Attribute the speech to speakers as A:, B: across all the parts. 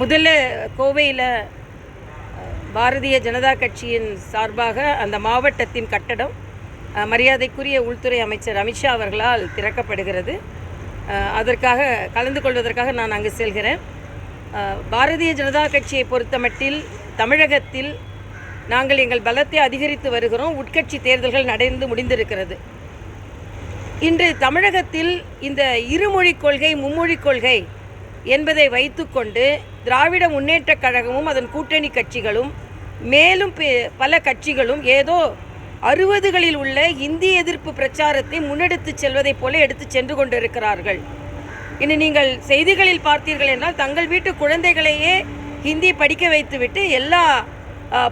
A: முதல்ல கோவையில் பாரதிய ஜனதா கட்சியின் சார்பாக அந்த மாவட்டத்தின் கட்டடம் மரியாதைக்குரிய உள்துறை அமைச்சர் அமித்ஷா அவர்களால் திறக்கப்படுகிறது. அதற்காக கலந்து கொள்வதற்காக நான் அங்கு செல்கிறேன். பாரதிய ஜனதா கட்சியை பொறுத்தமட்டில் தமிழகத்தில் நாங்கள் எங்கள் பலத்தை அதிகரித்து வருகிறோம். உட்கட்சி தேர்தல்கள் நடந்து முடிந்திருக்கிறது. இன்று தமிழகத்தில் இந்த இருமொழிக் கொள்கை மும்மொழிக் கொள்கை என்பதை வைத்துக்கொண்டு திராவிட முன்னேற்றக் கழகமும் அதன் கூட்டணி கட்சிகளும் மேலும் பெ- பல கட்சிகளும் ஏதோ அறுபதுகளில் உள்ள இந்தி எதிர்ப்பு பிரச்சாரத்தை முன்னெடுத்துச் செல்வதைப் போல எடுத்துச் சென்று கொண்டிருக்கிறார்கள். இனி நீங்கள் செய்திகளில் பார்த்தீர்கள் என்றால் தங்கள் வீட்டு குழந்தைகளையே ஹிந்தி படிக்க வைத்துவிட்டு எல்லா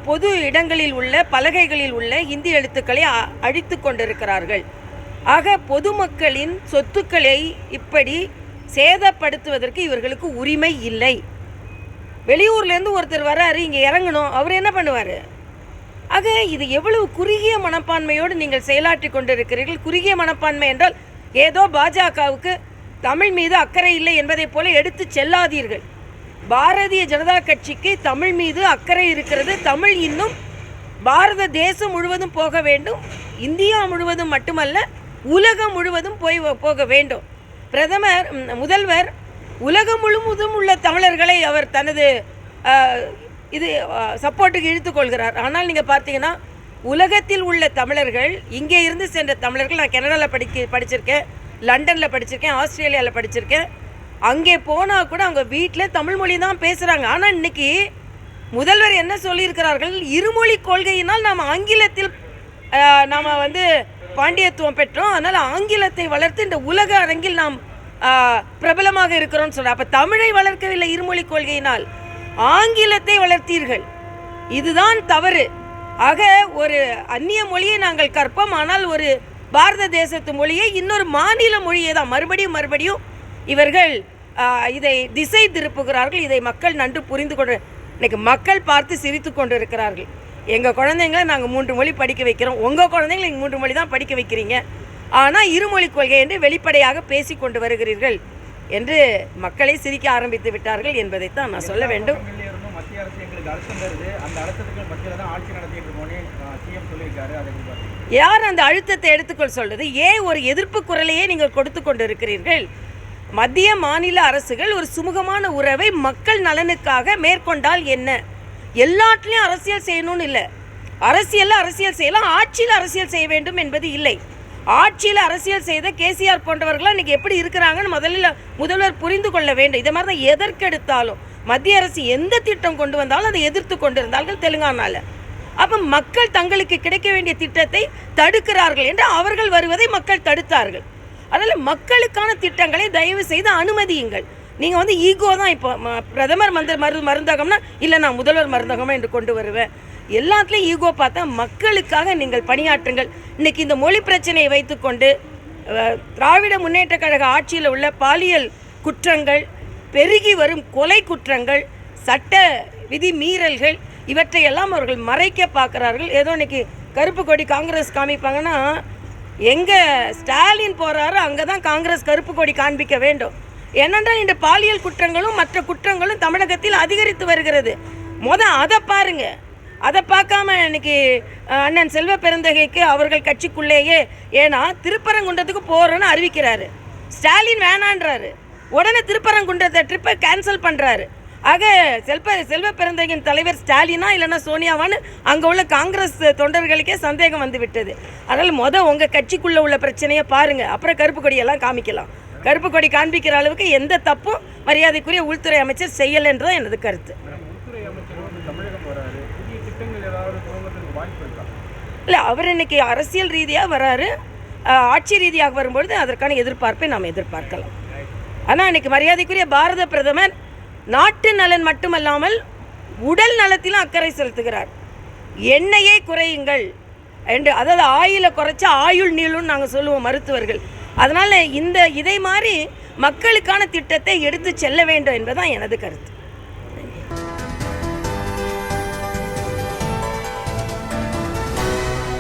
A: பொது இடங்களில் உள்ள பலகைகளில் உள்ள இந்தி எழுத்துக்களை அ- அழித்து கொண்டிருக்கிறார்கள். ஆக பொதுமக்களின் சொத்துக்களை இப்படி சேதப்படுத்துவதற்கு இவர்களுக்கு உரிமை இல்லை. வெளியூர்லேருந்து ஒருத்தர் வராரு இங்கே இறங்கணும் அவர் என்ன பண்ணுவார்? ஆக இது எவ்வளவு குறுகிய மனப்பான்மையோடு நீங்கள் செயலாற்றி கொண்டிருக்கிறீர்கள்? குறுகிய மனப்பான்மை என்றால் ஏதோ பாஜகவுக்கு தமிழ் மீது அக்கறை இல்லை என்பதைப் போல எடுத்து செல்லாதீர்கள். பாரதிய ஜனதா கட்சிக்கு தமிழ் மீது அக்கறை இருக்கிறது. தமிழ் இன்னும் பாரத தேசம் முழுவதும் போக வேண்டும். இந்தியா முழுவதும் மட்டுமல்ல உலகம் முழுவதும் போய் போக வேண்டும். பிரதமர் முதல்வர் உலகம் முழுவதும் உள்ள தமிழர்களை அவர் தனது இது சப்போர்ட்டுக்கு இழுத்துக்கொள்கிறார் ஆனால் நீங்கள் பார்த்தீங்கன்னா உலகத்தில் உள்ள தமிழர்கள் இங்கே இருந்து சென்ற தமிழர்கள் நான் கனடாவில் படிக்க படிச்சிருக்கேன் லண்டனில் படிச்சிருக்கேன் ஆஸ்திரேலியாவில் படிச்சிருக்கேன். அங்கே போனால் கூட அவங்க வீட்டில் தமிழ் மொழி தான் பேசுகிறாங்க ஆனால் இன்னைக்கு முதல்வர் என்ன சொல்லியிருக்கிறார்கள்? இருமொழி கொள்கையினால் நாம் ஆங்கிலத்தில் நாம் வந்து பாண்டியத்துவம் பெற்றோம். அதனால் ஆங்கிலத்தை வளர்த்து இந்த உலக அரங்கில் நாம் பிரபலமாக இருக்கிறோம்னு சொல்கிறேன் அப்போ தமிழை வளர்க்கவில்லை இருமொழி கொள்கையினால். ஆங்கிலத்தை வளர்த்தீர்கள். இதுதான் தவறு. ஆக ஒரு அந்நிய மொழியை நாங்கள் கற்போம். ஆனால் ஒரு பாரத தேசத்து மொழியை இன்னொரு மாநில மொழியை தான். மறுபடியும் மறுபடியும் இவர்கள் இதை திசை திருப்புகிறார்கள். இதை மக்கள் நன்கு புரிந்து கொண்டு இன்னைக்கு மக்கள் பார்த்து சிரித்து கொண்டு இருக்கிறார்கள் எங்கள் குழந்தைங்களை நாங்கள் மூன்று மொழி படிக்க வைக்கிறோம். உங்கள் குழந்தைங்களை நீங்கள் மூன்று மொழி தான் படிக்க வைக்கிறீங்க. ஆனால் இருமொழி கொள்கை என்று வெளிப்படையாக பேசி கொண்டு வருகிறீர்கள் என்று மக்களை சிரிக்க ஆரம்பித்து விட்டார்கள் என்பதைத்தான் நான் சொல்ல வேண்டும்.
B: மாநிலங்கள்ல இருந்தும் மத்திய அரசு எங்களுக்கு அழுத்தம் தருது. அந்த அழுத்தத்துக்கு மத்தியில தான் ஆட்சி நடத்திட்டு இருக்கோம்னு சிஎம் சொல்லியிருக்காரு. அதை எப்படி பாத்தீங்க?
A: யார் அந்த அழுத்தத்தை எடுத்துக்கொள் சொல்றது? ஏன் ஒரு எதிர்ப்பு குரலையே நீங்கள் கொடுத்து கொண்டிருக்கிறீர்கள்? மத்திய மாநில அரசுகள் ஒரு சுமூகமான உறவை மக்கள் நலனுக்காக மேற்கொண்டால் என்ன? எல்லாத்துலேயும் அரசியல் செய்யணும்னு இல்லை. அரசியலில் அரசியல் செய்யலாம் ஆட்சியில் அரசியல் செய்ய வேண்டும் என்பது இல்லை. ஆட்சியில் அரசியல் செய்த கேசிஆர் போன்றவர்களாம் இன்றைக்கி எப்படி இருக்கிறாங்கன்னு முதலில் முதல்வர் புரிந்து கொள்ள வேண்டும். இதை மாதிரி தான் எதற்கெடுத்தாலும் மத்திய அரசு எந்த திட்டம் கொண்டு வந்தாலும் அதை எதிர்த்து கொண்டிருந்தார்கள் தெலுங்கானாவில் அப்போ மக்கள் தங்களுக்கு கிடைக்க வேண்டிய திட்டத்தை தடுக்கிறார்கள் என்று அவர்கள் வருவதை மக்கள் தடுத்தார்கள். அதனால் மக்களுக்கான திட்டங்களை தயவு செய்து அனுமதியுங்கள். நீங்கள் வந்து ஈகோ தான் இப்போ ம- பிரதமர் மந்திர மரு மருந்தகம்னா இல்லை நான் முதல்வர் மருந்தகமாக என்று கொண்டு வருவேன். எல்லாத்துலேயும் ஈகோ பார்த்தா மக்களுக்காக நீங்கள் பணியாற்றுங்கள். இன்னைக்கு இந்த மொழி பிரச்சனையை வைத்துக்கொண்டு திராவிட முன்னேற்ற கழக ஆட்சியில் உள்ள பாலியல் குற்றங்கள் பெருகி வரும் கொலை குற்றங்கள் சட்ட விதி மீறல்கள் இவற்றையெல்லாம் அவர்கள் மறைக்க பார்க்குறார்கள். ஏதோ இன்னைக்கு கருப்பு கொடி காங்கிரஸ் காமிப்பாங்கன்னா எங்கே ஸ்டாலின் போகிறாரோ அங்கே தான் காங்கிரஸ் கருப்பு கொடி காண்பிக்க வேண்டும். ஏனென்றால் இந்த பாலியல் குற்றங்களும் மற்ற குற்றங்களும் தமிழகத்தில் அதிகரித்து வருகிறது. மொதல் அதை பாருங்க. அதை பார்க்காம இன்னைக்கு அண்ணன் செல்வ பெருந்தகைக்கு அவர்கள் கட்சிக்குள்ளேயே ஏன்னா திருப்பரங்குன்றத்துக்கு போகிறோன்னு அறிவிக்கிறாரு. ஸ்டாலின் வேணான்றாரு. உடனே திருப்பரங்குன்றத்தை ட்ரிப்பை கேன்சல் பண்ணுறாரு ஆக செல்வ செல்வ பெருந்தகையின் தலைவர் ஸ்டாலினா இல்லைன்னா சோனியாவான்னு அங்கே உள்ள காங்கிரஸ் தொண்டர்களுக்கே சந்தேகம் வந்து விட்டது அதனால் மொதல் உங்கள் கட்சிக்குள்ளே உள்ள பிரச்சனையை பாருங்கள் அப்புறம் கருப்பு கொடியெல்லாம் காமிக்கலாம். கருப்பு கொடி காண்பிக்கிற அளவுக்கு எந்த தப்பும் மரியாதைக்குரிய உள்துறை அமைச்சர் செய்யலை தான் எனது கருத்து. இல்லை அவர் இன்னைக்கு அரசியல் ரீதியாக வராரு. ஆட்சி ரீதியாக வரும்பொழுது அதற்கான எதிர்பார்ப்பை நாம் எதிர்பார்க்கலாம். ஆனால் இன்னைக்கு மரியாதைக்குரிய பாரத பிரதமர் நாட்டு நலன் மட்டுமல்லாமல் உடல் நலத்திலும் அக்கறை செலுத்துகிறார். எண்ணெயை குறையுங்கள் என்று அதாவது ஆயில குறைச்சா ஆயுள் நீளும் நாங்கள் சொல்லுவோம் மருத்துவர்கள். அதனால் இந்த இதை மாதிரி மக்களுக்கான திட்டத்தை எடுத்து செல்ல வேண்டும் என்பதுதான் எனது கருத்து.